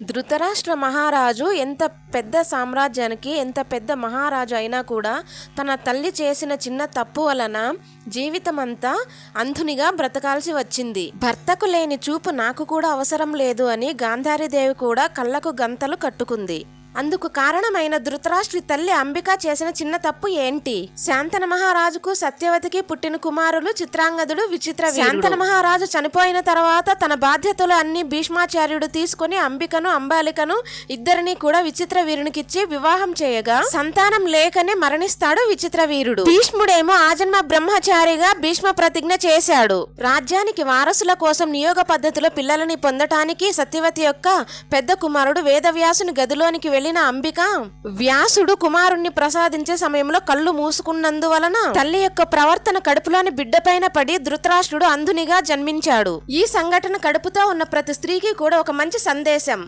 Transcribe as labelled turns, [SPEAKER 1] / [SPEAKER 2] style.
[SPEAKER 1] ధృతరాష్ట్ర మహారాజు ఎంత పెద్ద సామ్రాజ్యానికి ఎంత పెద్ద మహారాజు అయినా కూడా తన తల్లి చేసిన చిన్న తప్పు వలన జీవితమంతా అంధునిగా బ్రతకాల్సి వచ్చింది. భర్తకు లేని చూపు నాకు కూడా అవసరం లేదు అని గాంధారీదేవి కూడా కళ్ళకు గంతలు కట్టుకుంది. అందుకు కారణమైన ధృతరాష్ట్రి తల్లి అంబిక చేసిన చిన్న తప్పు ఏంటి? శాంతన మహారాజుకు సత్యవతికి పుట్టిన కుమారులు చిత్రాంగదుడు విచిత్ర శాంతన మహారాజు చనిపోయిన తర్వాత తన బాధ్యతలు అన్ని భీష్మాచార్యుడు తీసుకుని అంబికను అంబాలికను ఇద్దరిని కూడా విచిత్ర వీరునికిచ్చి వివాహం చేయగా సంతానం లేకనే మరణిస్తాడు విచిత్ర వీరుడు. భీష్ముడేమో ఆజన్మ బ్రహ్మచారిగా భీష్మ ప్రతిజ్ఞ చేశాడు. రాజ్యానికి వారసుల కోసం నియోగ పద్ధతిలో పిల్లలని పొందటానికి సత్యవతి యొక్క పెద్ద కుమారుడు వేదవ్యాసుని గదిలోనికి వెళ్ళిన అంబిక వ్యాసుడు కుమారుణ్ణి ప్రసాదించే సమయంలో కళ్ళు మూసుకున్నందువలన తల్లి యొక్క ప్రవర్తన కడుపులోని బిడ్డపైన పడి ధృతరాష్ట్రుడు అంధునిగా జన్మించాడు. ఈ సంఘటన కడుపుతో ఉన్న ప్రతి స్త్రీకి కూడా ఒక మంచి సందేశం.